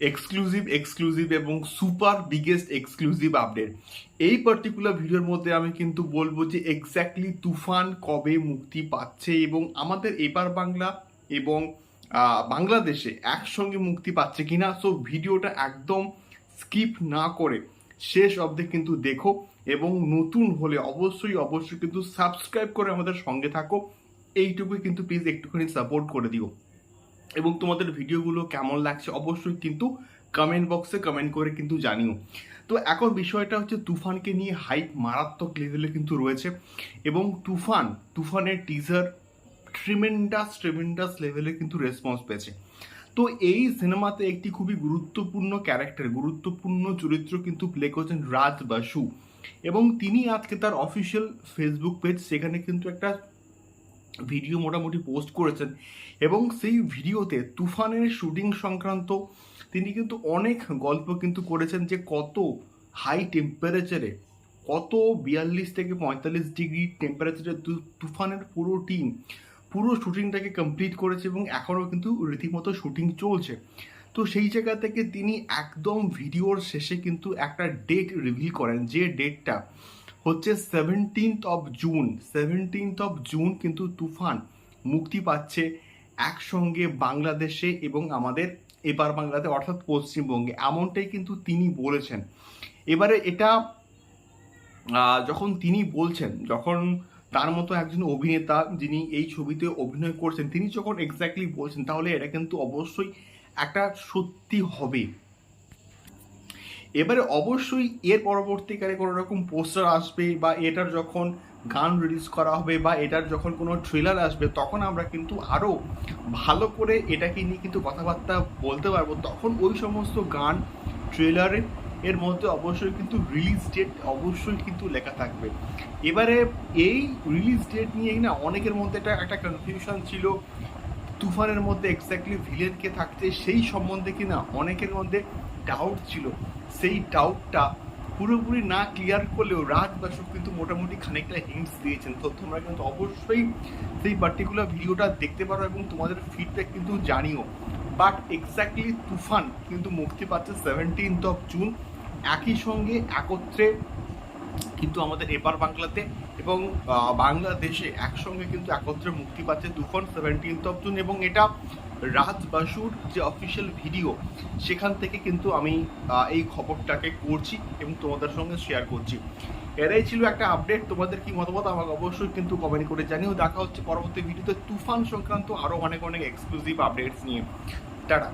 Exclusive exclusive এবং super biggest exclusive update এই particular ভিডিওর মধ্যে আমি কিন্তু বলব যে এক্স্যাক্টলি তুফান কবে মুক্তি পাচ্ছে এবং আমাদের এপার বাংলা এবং বাংলাদেশে একসঙ্গে মুক্তি পাচ্ছে কিনা? সো ভিডিওটা একদম স্কিপ না করে শেষ অবধি কিন্তু দেখো এবং নতুন হলে অবশ্যই অবশ্যই কিন্তু সাবস্ক্রাইব করে আমাদের সঙ্গে থাকো। এইটুকুই কিন্তু প্লিজ একটুখানি সাপোর্ট করে দিও। এবং তোমাদের ভিডিওগুলো কেমন লাগছে অবশ্যই কিন্তু কমেন্ট বক্সে কমেন্ট করে কিন্তু জানিও। তো এখন বিষয়টা হচ্ছে তুফানকে নিয়ে হাইপ মারাত্মক লেভেলে কিন্তু রয়েছে এবং তুফান, তুফানের টিজার ট্রিমেন্ডাস ট্রিমেন্ডাস লেভেলে কিন্তু রেসপন্স পেয়েছে। তো এই সিনেমাতে একটি খুবই গুরুত্বপূর্ণ ক্যারেক্টার গুরুত্বপূর্ণ চরিত্র কিন্তু প্লে করছেন রাজ বাসু এবং তিনি আজকে তার অফিসিয়াল ফেসবুক পেজ সেখানে কিন্তু একটা ভিডিও মোটামুটি পোস্ট করেছেন এবং সেই ভিডিওতে তুফানের শুটিং সংক্রান্ত তিনি কিন্তু অনেক গল্প কিন্তু করেছেন যে কত হাই টেম্পারেচারে কত বিয়াল্লিশ থেকে পঁয়তাল্লিশ ডিগ্রি টেম্পারেচারে তুফানের পুরো টিম পুরো শুটিংটাকে কমপ্লিট করেছে এবং এখনও কিন্তু রীতিমতো শুটিং চলছে। তো সেই জায়গা থেকে তিনি একদম ভিডিওর শেষে কিন্তু একটা ডেট রিভিল করেন যে ডেটটা হচ্ছে seventeenth of June seventeenth of June কিন্তু তুফান মুক্তি পাচ্ছে একসঙ্গে বাংলাদেশে এবং আমাদের এবার বাংলাতে অর্থাৎ পশ্চিমবঙ্গে। এমনটাই কিন্তু তিনি বলেছেন। এবারে এটা যখন তিনি বলছেন, যখন তার মতো একজন অভিনেতা যিনি এই ছবিতে অভিনয় করছেন, তিনি যখন এক্স্যাক্টলি বলছেন, তাহলে এটা কিন্তু অবশ্যই একটা সত্যি হবে। এবারে অবশ্যই এর পরবর্তীকালে কোনো রকম পোস্টার আসবে বা এটার যখন গান রিলিজ করা হবে বা এটার যখন কোনো ট্রেলার আসবে, তখন আমরা কিন্তু আরও ভালো করে এটাকে নিয়ে কিন্তু কথাবার্তা বলতে পারব। তখন ওই সমস্ত গান ট্রেলারে এর মধ্যে অবশ্যই কিন্তু রিলিজ ডেট অবশ্যই কিন্তু লেখা থাকবে। এবারে এই রিলিজ ডেট নিয়ে না অনেকের মধ্যে একটা একটা কনফিউশন ছিল। তুফানের মধ্যে এক্স্যাক্টলি ভিলেন কে থাকছে সেই সম্বন্ধে কিনা অনেকের মধ্যে ডাউট ছিল। সেই ডাউটটা পুরোপুরি না ক্লিয়ার করলেও রাজ বাসু কিন্তু মোটামুটি খানিকটা হিন্টস দিয়েছেন। তো তোমরা কিন্তু অবশ্যই সেই পার্টিকুলার ভিডিওটা দেখতে পারো এবং তোমাদের ফিডব্যাক কিন্তু জানিও। বাট এক্স্যাক্টলি তুফান কিন্তু মুক্তি পাচ্ছে সেভেন্টিন্থ অফ জুন একই সঙ্গে একত্রে কিন্তু আমাদের এপার বাংলাতে এবং বাংলাদেশে একসঙ্গে কিন্তু একত্রে মুক্তি পাচ্ছে তুফান সেভেন্টিন্থ অফ জুন এবং এটা রাজ বাসুর যে অফিসিয়াল ভিডিও সেখান থেকে কিন্তু আমি এই খবরটাকে করছি এবং তোমাদের সঙ্গে শেয়ার করছি। এরাই ছিল একটা আপডেট তোমাদের কি মতামত আমাকে অবশ্যই কিন্তু কমেন্ট করে জানিও। দেখা হচ্ছে পরবর্তী ভিডিওতে তুফান সংক্রান্ত আরও অনেক অনেক এক্সক্লুসিভ আপডেটস নিয়ে। টাটা।